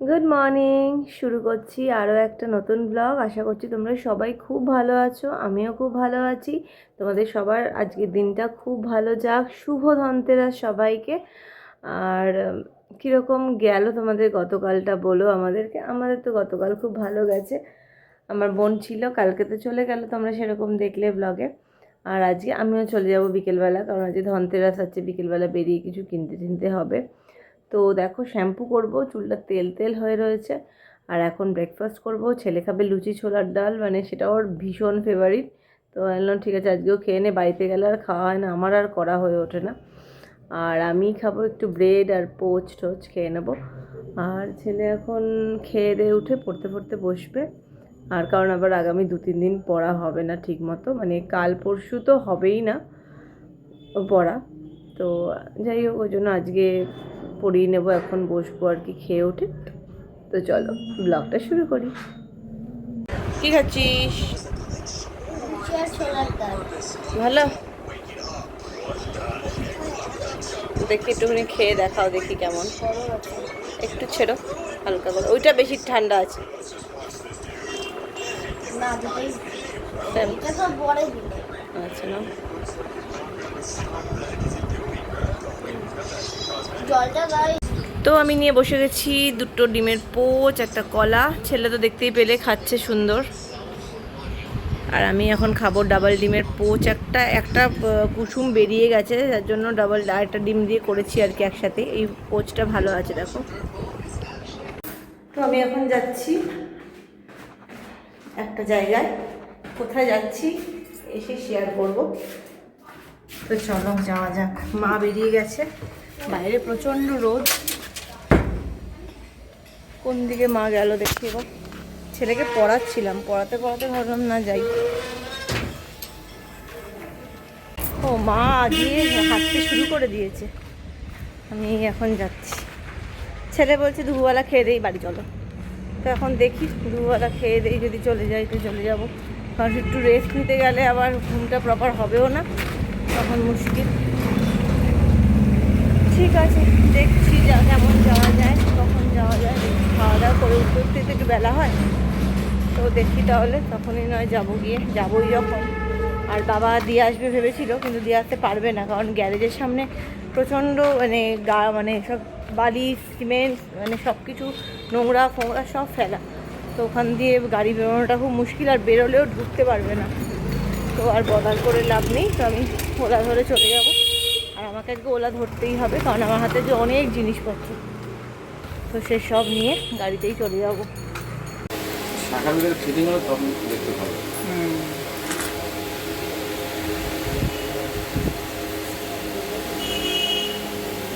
Good morning শুরু করছি আরও একটা নতুন ব্লগ আশা করছি তোমরা সবাই খুব ভালো আছো, আমিও খুব ভালো আছি। তোমাদের সবার আজকের দিনটা খুব ভালো যাক। শুভ ধনতেরাস সবাইকে। আর কীরকম গেল তোমাদের গতকালটা বলো আমাদেরকে? আমাদের তো গতকাল খুব ভালো গেছে। আমার বোন ছিল, কালকে তো চলে গেল, তোমরা সেরকম দেখলে ব্লগে আর আজকে আমিও চলে যাব বিকেলবেলা, কারণ আজকে ধনতেরাস আছে, বিকেলবেলা বেরিয়ে কিছু কিনতে টিনতে হবে। তো দেখো শ্যাম্পু করব, চুলটা তেল তেল হয়ে রয়েছে। আর এখন ব্রেকফাস্ট করব। ছেলে খাবে লুচি, ছোলার ডাল মানে সেটা ওর ভীষণ ফেভারিট তো বললাম, ঠিক আছে, আজকেও খেয়ে নে, বাড়িতে গেলে আর খাওয়া হয় না। আমার আর করা হয়ে ওঠে না। আর আমি খাব একটু ব্রেড আর পোচ টোচ খেয়ে নেব। আর ছেলে এখন খেয়ে দিয়ে উঠে পড়তে পড়তে বসবে। আর কারণ আবার আগামী দু, তিন দিন পড়া হবে না ঠিক মতো মানে কাল পরশু তো হবেই না পড়া। তো যাই হোক ওই জন্য আজকে পড়িয়ে নেব এখন বসবো আর কি খেয়ে ওঠে তো চলো ব্লগটা শুরু করি। কি খাচ্ছিস? ভালো। দেখি একটুখানি খেয়ে দেখাও দেখি কেমন। একটু ছেড়ো হালকা করে। ওইটা বেশি ঠান্ডা আছে। আচ্ছা না তো আমি নিয়ে বসে গেছি দুটো ডিমের পোচ, একটা কলা। ছেলে তো দেখতেই পেলে, খাচ্ছে সুন্দর। আর আমি এখন খাব ডাবল ডিমের পোচ। একটা একটা কুসুম বেরিয়ে গেছে, যার জন্য ডাবল আরেকটা ডিম দিয়ে করেছি আর কি একসাথে। এই পোচটা ভালো আছে, দেখো। তো আমি এখন যাচ্ছি একটা জায়গায়। কোথায় যাচ্ছি এসে শেয়ার করব। তো চলো, যাওয়া যাক। মা বেরিয়ে গেছে। বাইরে প্রচণ্ড রোদ। কোন দিকে মা গেল দেখি এবার। ছেলেকে পড়াচ্ছিলাম, পড়াতে পড়াতে ভাবলাম, না যাই। ও মা আজকে হাঁটতে শুরু করে দিয়েছে। আমি এখন যাচ্ছি। ছেলে বলছে, দুপুরবেলা খেয়ে দেই, বাড়ি চলো। তো এখন দেখি, দুপুরবেলা খেয়ে দেই, যদি চলে যাই, তো চলে যাব। কারণ একটু রেস্ট নিতে গেলে আবার ঘুমটা প্রপার হবেও না। তখন মুশকিল। ঠিক আছে, দেখছি যা, কেমন যাওয়া যায়, কখন যাওয়া যায় দেখি খাওয়া দাওয়া করে উঠতে উঠতে একটু বেলা হয়। তো দেখি তাহলে, তখনই নয় যাব গিয়ে, যাবোই যখন। আর বাবা দিয়ে আসবে ভেবেছিল, কিন্তু দিয়ে আসতে পারবে না, কারণ গ্যারেজের সামনে প্রচণ্ড মানে গা মানে সব বালি, সিমেন্ট মানে সব কিছু, নোংরা, ফোংরা সব ফেলা। তো ওখান দিয়ে গাড়ি বেরোনোটা খুব মুশকিল, আর বেরোলেও ঢুকতে পারবে না। তো আর বদার করে লাভ নেই, তো আমি ওলা ধরে চলে যাব। আমাকে আজকে ওলা ধরতেই হবে কারণ আমার হাতে যে অনেক জিনিসপত্র। তো সেসব নিয়ে গাড়িতেই চলে যাব।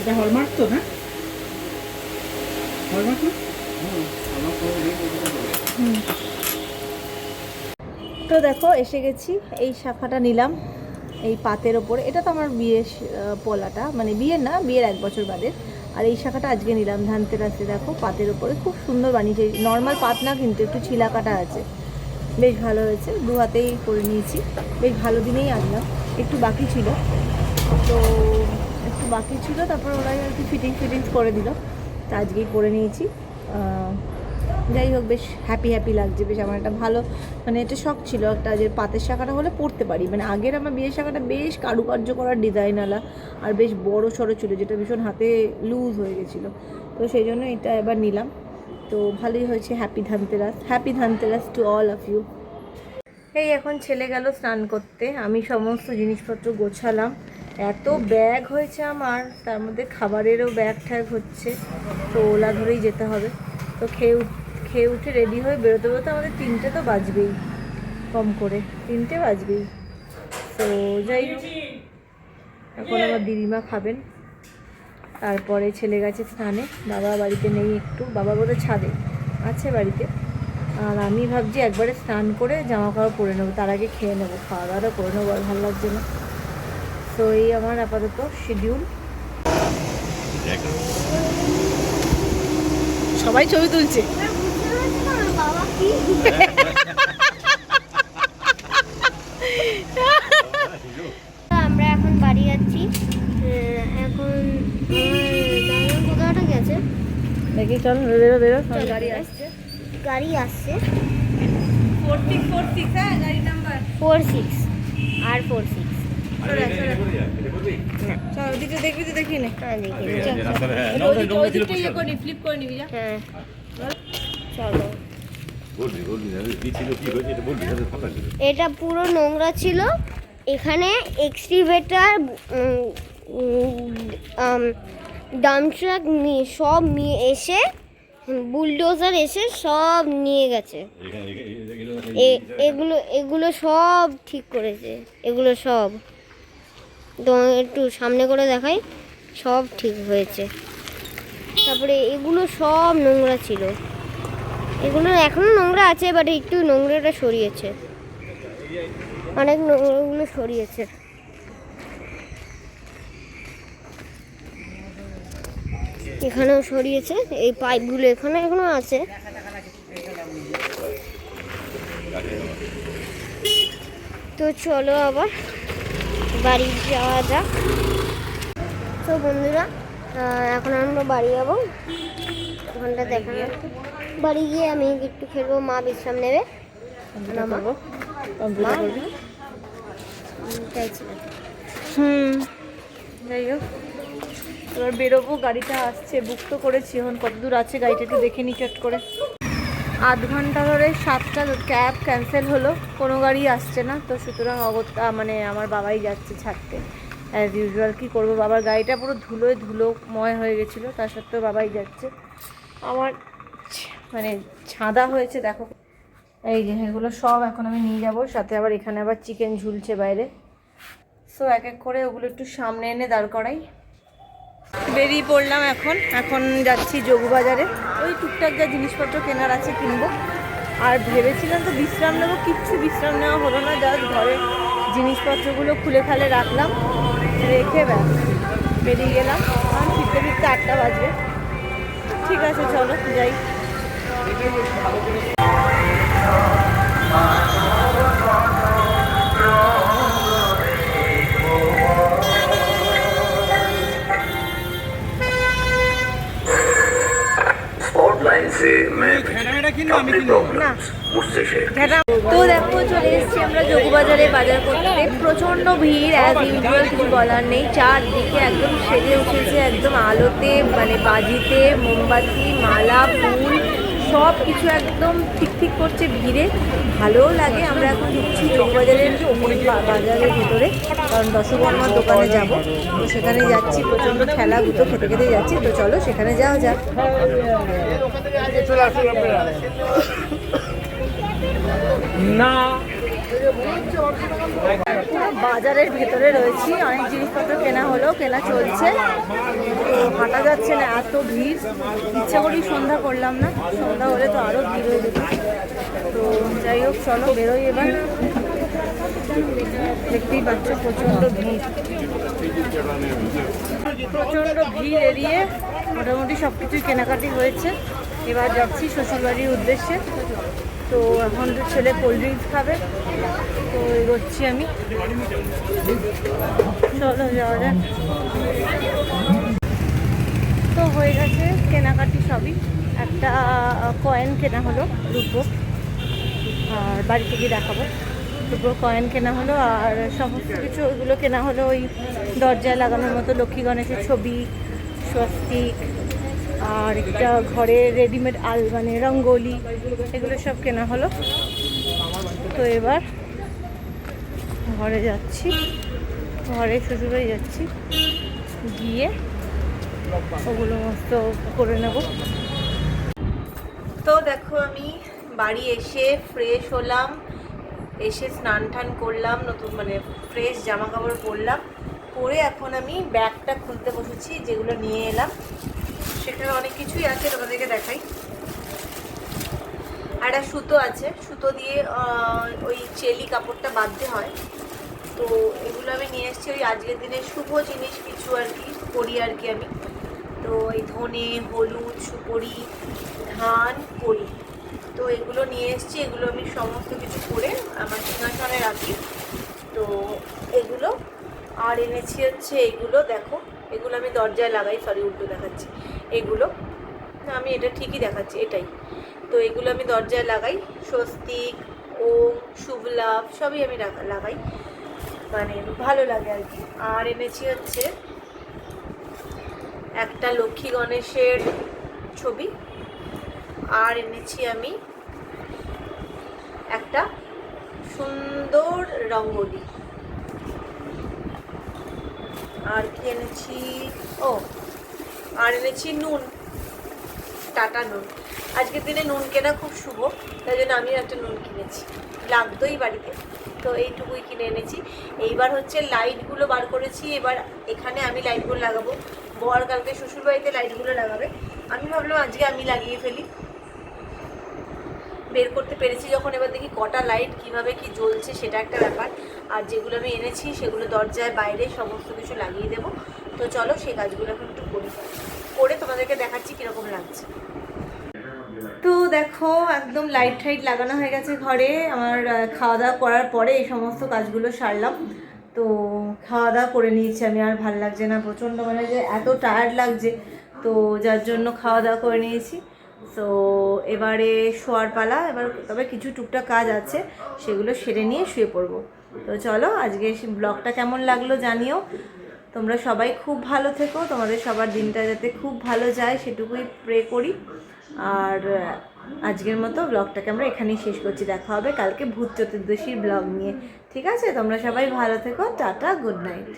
এটা হলমার্ক তো না হলমার্ক না? পাবো। তো দেখো এসে গেছি এই শাখাটা নিলাম। এই পাতের ওপরে, এটা তো আমার বিয়ের পলাটা মানে বিয়ের না, বিয়ের এক বছর বাদে। আর এই শাখাটা আজকে নিলাম, ধানতে ধানতেরাসে দেখো, পাতের ওপরে খুব সুন্দর বানিয়েছে নর্মাল পাত না কিন্তু, একটু ছিলা কাটা আছে। বেশ ভালো হয়েছে, দু হাতেই করে নিয়েছি, বেশ ভালো দিনেই আনলাম, একটু বাকি ছিল। তো একটু বাকি ছিল, তারপর ওরাই আর কি ফিটিং ফিটিংস করে দিল, তা আজকেই করে নিয়েছি। যাই হোক, বেশ হ্যাপি হ্যাপি লাগছে, বেশ আমার একটা ভালো মানে এটা শখ ছিল একটা যে পাতের শাখাটা হলে পড়তে পারি। মানে আগের আমার বিয়ের শাখাটা বেশ কারুকার্য করার ডিজাইনওয়ালা আর বেশ বড় সড়ো ছিল, যেটা ভীষণ হাতে লুজ হয়ে গেছিল। তো সেই জন্য এটা এবার নিলাম। তো ভালোই হয়েছে happy Dhanteras happy Dhanteras to all of you এই এখন ছেলে গেল স্নান করতে, আমি সমস্ত জিনিসপত্র গোছালাম। এত ব্যাগ হয়েছে আমার, তার মধ্যে খাবারেরও ব্যাগ ট্যাগ হচ্ছে, তো ওলা ধরেই যেতে হবে। তো খেয়ে খেয়ে উঠে রেডি হয়ে বেরোতে বেরোতে আমাদের তিনটে তো বাজবেই, কম করে। তিনটে বাজবেই। তো যাই হোক। এখন আমার দিদিমা খাবেন। তারপরে ছেলে গেছে স্নানে। বাবা বাড়িতে নেই একটু। বাবা বোধহয় ছাদে আছে বাড়িতে। আর আমি ভাবছি একবারে স্নান করে জামা কাপড় পরে নেব। তার আগে খেয়ে নেব। খাওয়া দাওয়াটা করে নেব। আর ভালো লাগছে না। তো এই আমার আপাতত শিডিউল সবাই ছবি তুলছে। বাবা আমরা এখন বাড়ি যাচ্ছি। এখন কোথাওটা গেছে? দেখি চল বেরো বেরো গাড়ি আসছে। গাড়ি আসছে। ফোর সিক্স ফোর সিক্স হ্যাঁ গাড়ি নাম্বার ফোর সিক্স আর ফোর সিক্স ওদিকে দেখবি তো দেখি নে। এটা ফ্লিপ করে নিবি চলো। পুরো নোংরা ছিল। এখানে এক্সটিভেটার ডাম ট্রাক সব নিয়ে এসে বুলডোজার এসে সব নিয়ে গেছে। এগুলো এ- এগুলো এগুলো সব ঠিক করেছে। এগুলো সব। একটু সামনে করে দেখাই। সব ঠিক হয়েছে। তারপরে এগুলো সব নোংরা ছিল। এগুলো এখনও নোংরা আছে বাট একটু নোংরাটা সরিয়েছে। অনেক নোংরাগুলো সরিয়েছে। এখানেও সরিয়েছে। এই পাইপগুলো এখানে এখনও আছে। তো চলো আবার বাড়ি যাওয়া যাক। তো বন্ধুরা এখন আমরা বাড়ি যাব। ওখানটা দেখা। বাড়ি গিয়ে আমি একটু খেলব মা বিশ্রাম নেবে। না না হুম। যাই হোক এবার বেরোবো গাড়িটা আসছে বুক তো করেছি এখন কত দূর আছে গাড়িটা একটু দেখে নিই চট করে। আধ ঘণ্টা ধরে সাতটা ক্যাব ক্যান্সেল হলো, কোনো গাড়ি আসছে না, তো সুতরাং অগত্যা মানে আমার বাবাই যাচ্ছে ছাড়তে। অ্যাজ ইউজুয়াল কী করব, বাবার গাড়িটা পুরো ধুলোয় ধুলোময় হয়ে গেছিল তার সত্ত্বেও বাবাই যাচ্ছে। আমার মানে ছাদা হয়েছে, দেখো। এই যে, এগুলো সব এখন আমি নিয়ে যাব, সাথে আবার এখানে আবার চিকেন ঝুলছে বাইরে। সো এক এক করে ওগুলো একটু সামনে এনে দাঁড় করাই। বেরিয়ে পড়লাম এখন। এখন যাচ্ছি যোগু বাজারে ওই টুকটাক যা জিনিসপত্র কেনার আছে কিনবো। আর ভেবেছিলাম তো বিশ্রাম নেব, কিচ্ছু বিশ্রাম নেওয়া হলো না। জাস্ট ঘরে জিনিসপত্রগুলো খুলে খালে রাখলাম। রেখে ব্যাস, বেরিয়ে গেলাম। আর ফিরতে ফিরতে আটটা বাজবে। ঠিক আছে, চলো, যাই। তো দেখো চলে এসেছি আমরা যোগবাজারে বাজার করতে। প্রচণ্ড ভিড় অ্যাজ ইউজুয়াল কিছু বলার নেই। চারদিকে একদম সেজে উঠেছে একদম আলোতে মানে বাজিতে মোমবাতি মালা ফুল। সব কিছু একদম ঠিক ঠিক করছে ভিড়ে। ভালোও লাগে, আমরা এখন ঢুকছি চৌবাজারের বাজারের ভিতরে, কারণ দশবর্মার দোকানে যাব। তো সেখানে যাচ্ছি, প্রচণ্ড খেলা গুতো খেতে খেতে যাচ্ছি। তো চলো, সেখানে যাওয়া যাক। পুরো বাজারের ভেতরে রয়েছি। অনেক জিনিসপত্র কেনা হলো, কেনা চলছে। হাঁটা যাচ্ছে না, এত ভিড়। ইচ্ছা করেই সন্ধ্যা করলাম না। সন্ধ্যা হলে তো আরও ভিড় হয়ে যেত। তো যাই হোক, চলো বেরোই এবার। দেখতেই পাচ্ছ প্রচণ্ড ভিড়। প্রচণ্ড ভিড় এড়িয়ে মোটামুটি সব কিছুই কেনাকাটি হয়েছে। এবার যাচ্ছি শ্বশুরবাড়ির উদ্দেশ্যে। তো এখন তো ছেলে কোল্ড ড্রিঙ্কস খাবে, তো এগোচ্ছি আমি। চলো যাওয়া যাক। তো হয়ে গেছে কেনাকাটি সবই। একটা কয়েন কেনা হলো রূপো আর বাড়িতে গিয়ে দেখাবো। দুটো কয়েন কেনা হলো আর সমস্ত কিছু ওইগুলো কেনা হলো ওই দরজায় লাগানোর মতো লক্ষ্মী গণেশের ছবি, স্বস্তিক আর একটা ঘরে রেডিমেড আল মানে রঙ্গোলি, এগুলো সব কেনা হলো। তো এবার ঘরে যাচ্ছি। ঘরে শ্বশুরবাড়ি যাচ্ছি। গিয়ে ওগুলো মস্ত করে নেব। তো দেখো আমি বাড়ি এসে ফ্রেশ হলাম, এসে স্নান টান করলাম, নতুন মানে ফ্রেশ জামা কাপড় পরলাম। পরে এখন আমি ব্যাগটা খুলতে বসেছি, যেগুলো নিয়ে এলাম। সেখানে অনেক কিছুই আছে, তোমাদেরকে দেখাই। আর একটা সুতো আছে। সুতো দিয়ে ওই চেলি কাপড়টা বাঁধতে হয়। তো এগুলো আমি নিয়ে এসেছি ওই আজকের দিনে শুভ জিনিস কিছু আর কি করি আর কি আমি। তো এই ধনে, হলুদ, সুপরি, ধান করি তো এগুলো নিয়ে এসেছি, এগুলো আমি সমস্ত কিছু করে আমার সিংহাসনে রাখি। তো এগুলো, আর এনেছি হচ্ছে এগুলো, দেখো। এগুলো আমি দরজায় লাগাই, সরি, উল্টো দেখাচ্ছি। এগুলো। আমি এটা ঠিকই দেখাচ্ছি, এটাই। তো এগুলো আমি দরজায় লাগাই। স্বস্তিক, ওম, শুভ লাভ, সবই আমি লাগাই। মানে ভালো লাগে আর কি। আর এনেছি হচ্ছে একটা লক্ষ্মী গণেশের ছবি। আর এনেছি আমি একটা সুন্দর রঙ্গোলি। আর কি এনেছি? ও আর এনেছি নুন, টাটা নুন। আজকের দিনে নুন কেনা খুব শুভ, তাই জন্য আমি একটা নুন কিনেছি। লাগতোই বাড়িতে, তো এইটুকুই কিনে এনেছি। এইবার হচ্ছে লাইটগুলো বার করেছি, এবার এখানে আমি লাইটগুলো লাগাবো। বর কালকে শ্বশুরবাড়িতে লাইটগুলো লাগাবে। আমি ভাবলাম আজকে আমি লাগিয়ে ফেলি। বের করতে পেরেছি যখন, এবার দেখি কটা লাইট কীভাবে কি জ্বলছে, সেটা একটা ব্যাপার। আর যেগুলো আমি এনেছি, সেগুলো দরজায়, বাইরে সমস্ত কিছু লাগিয়ে দেবো। তো চলো সেই কাজগুলো এখন একটু করি। করে তোমাদেরকে দেখাচ্ছি কীরকম লাগছে। তো দেখো, একদম লাইট টাইট লাগানো হয়ে গেছে ঘরে। আমার খাওয়া দাওয়া করার পরে এই সমস্ত কাজগুলো সারলাম। তো খাওয়া দাওয়া করে নিয়েছি আমি, আর ভালো লাগছে না, প্রচণ্ড মানে যে এত টায়ার্ড লাগছে। তো যার জন্য খাওয়া দাওয়া করে নিয়েছি। তো এবারে শোয়ার পালা, এবার তবে কিছু টুকটাক কাজ আছে, সেগুলো সেরে নিয়ে শুয়ে পড়ব। তো চলো, আজকে ব্লগটা কেমন লাগল জানিও। তোমরা সবাই খুব ভালো থেকো, তোমাদের সবার দিনটা যাতে খুব ভালো যায় সেটুকুই প্রে করি। আর আজকের মতো ব্লগটাকে আমরা এখানেই শেষ করছি। দেখা হবে কালকে ভূত চতুর্দশীর ব্লগ নিয়ে। ঠিক আছে? তোমরা সবাই ভালো থেকো। Tata good night